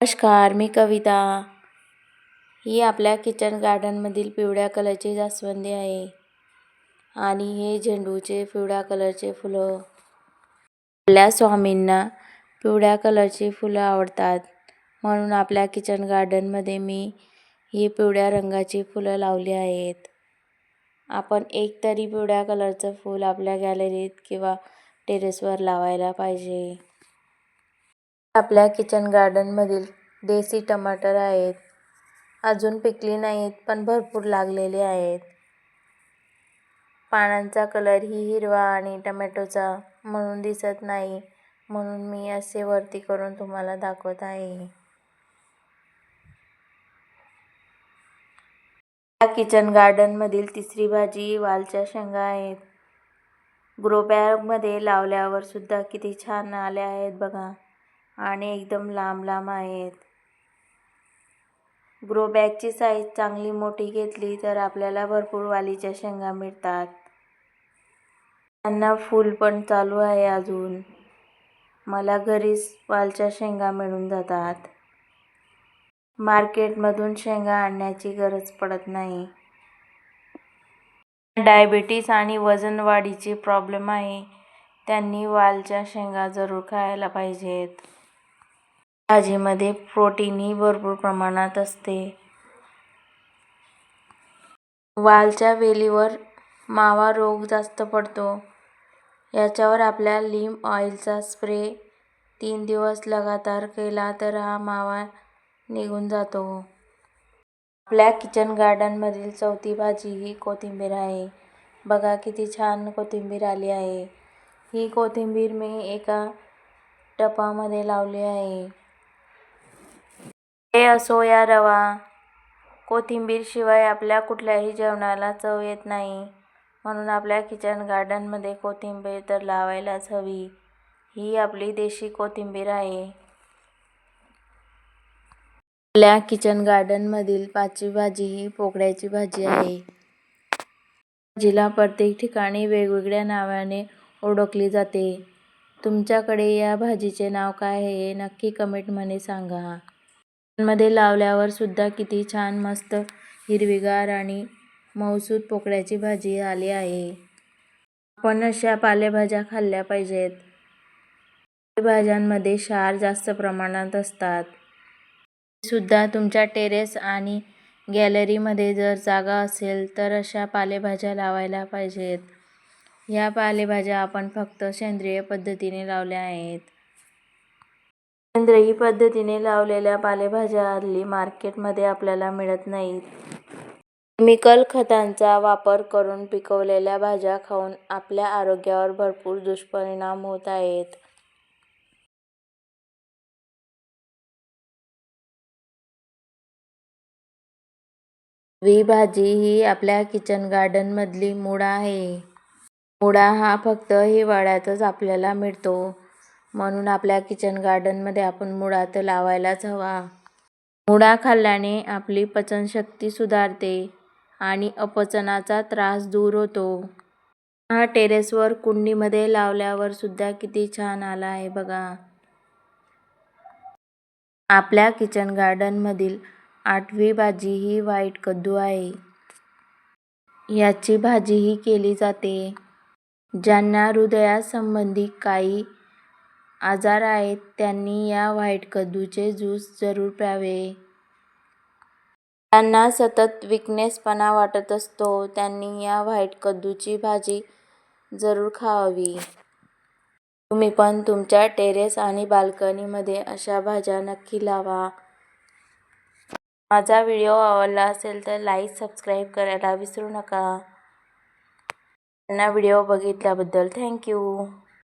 नमस्कार मी कविता. ही आपल्या किचन गार्डनमधील पिवळ्या कलरची जास्वंदी आहे. आणि हे झेंडूचे पिवळ्या कलरचे फुलं. आपल्या स्वामींना पिवळ्या कलरची फुलं आवडतात. म्हणून आपल्या किचन गार्डनमध्ये मी ही पिवळ्या रंगाची फुलं लावली आहेत. आपण एक तरी पिवळ्या कलरचं फूल आपल्या गॅलरीत किंवा टेरेसवर लावायला पाहिजे. आपल्या किचन गार्डनमधील देसी टमाटर आहेत. अजून पिकली नाहीत पण भरपूर लागलेले आहेत. पानांचा कलर ही हिरवा आणि टमॅटोचा म्हणून दिसत नाही म्हणून मी असे वरती करून तुम्हाला दाखवत आहे. या किचन गार्डनमधील तिसरी भाजी वालच्या शेंगा आहेत. ग्रो बॅगमध्ये लावल्यावर सुद्धा किती छान आल्या आहेत बघा. आणि एकदम लांब लांब आहेत. ग्रो बॅगची साईज चांगली मोठी घेतली तर आपल्याला भरपूर वालीच्या शेंगा मिळतात. त्यांना फूल पण चालू आहे अजून. मला घरीच वालच्या शेंगा मिळून जातात. मार्केटमधून शेंगा आणण्याची गरज पडत नाही. डायबिटीस आणि वजन वाढीची प्रॉब्लेम आहे. त्यांनी वालच्या शेंगा जरूर खायला पाहिजेत. भाजीमध्ये प्रोटीनही भरपूर प्रमाणात असते. वालच्या वेलीवर मावा रोग जास्त पडतो. याच्यावर आपल्या लिम ऑइलचा स्प्रे तीन दिवस लगातार केला तर हा मावा निघून जातो. आपल्या किचन गार्डनमधील चौथी भाजी ही कोथिंबीर आहे. बघा किती छान कोथिंबीर आली आहे. ही कोथिंबीर मी एका टपामध्ये लावली आहे. हे असो या रवा कोथिंबीरशिवाय आपल्या कुठल्याही जेवणाला चव येत नाही. म्हणून आपल्या किचन गार्डनमध्ये कोथिंबीर तर लावायलाच हवी. ही आपली देशी कोथिंबीर आहे. आपल्या किचन गार्डनमधील पाचवी भाजी ही पोकळ्याची भाजी आहे. भाजीला प्रत्येक ठिकाणी वेगवेगळ्या नावाने ओळखली जाते. तुमच्याकडे या भाजीचे नाव काय आहे हे नक्की कमेंटमध्ये सांगा. मध्ये लावल्यावर सुद्धा किती छान मस्त हिरवीगार आणि मऊसूद पोकळ्याची भाजी आली आहे. आपण अशा पालेभाज्या खाल्ल्या पाहिजेत. भाज्यांमध्ये क्षार जास्त प्रमाणात असतात. सुद्धा तुमच्या टेरेस आणि गॅलरीमध्ये जर जागा असेल तर अशा पालेभाज्या लावायला पाहिजेत. ह्या पालेभाज्या आपण फक्त सेंद्रिय पद्धतीने लावल्या आहेत. सेंद्रिय पद्धतीने लावलेल्या पालेभाज्या हल्ली मार्केटमध्ये आपल्याला मिळत नाहीत केमिकल खतांचा वापर करून पिकवलेल्या भाज्या खाऊन आपल्या आरोग्यावर भरपूर दुष्परिणाम होत आहेत. वी भाजी ही आपल्या किचन गार्डनमधली मुळा आहे. मुळा हा फक्त हिवाळ्यातच आपल्याला मिळतो. म्हणून आपल्या किचन गार्डनमध्ये आपण मुळा तर लावायलाच हवा. मुळा खाल्ल्याने आपली पचनशक्ती सुधारते आणि अपचनाचा त्रास दूर होतो. हा टेरेसवर कुंडीमध्ये लावल्यावर सुद्धा किती छान आला आहे बघा. आपल्या किचन गार्डनमधील आठवी भाजी ही व्हाईट कद्दू आहे. याची भाजीही केली जाते. ज्यांना हृदयासंबंधी काही आजार आहेत त्यांनी या व्हाईट कद्दूचे ज्यूस जरूर प्यावे. त्यांना सतत विकनेसपणा वाटत असतो त्यांनी या व्हाईट कद्दूची भाजी जरूर खावी तुम्ही पण तुमच्या टेरेस आणि बाल्कनीमध्ये अशा भाज्या नक्की लावा. माझा व्हिडिओ आवडला असेल तर लाईक सबस्क्राईब करायला विसरू नका. त्यांना व्हिडिओ बघितल्याबद्दल थँक्यू.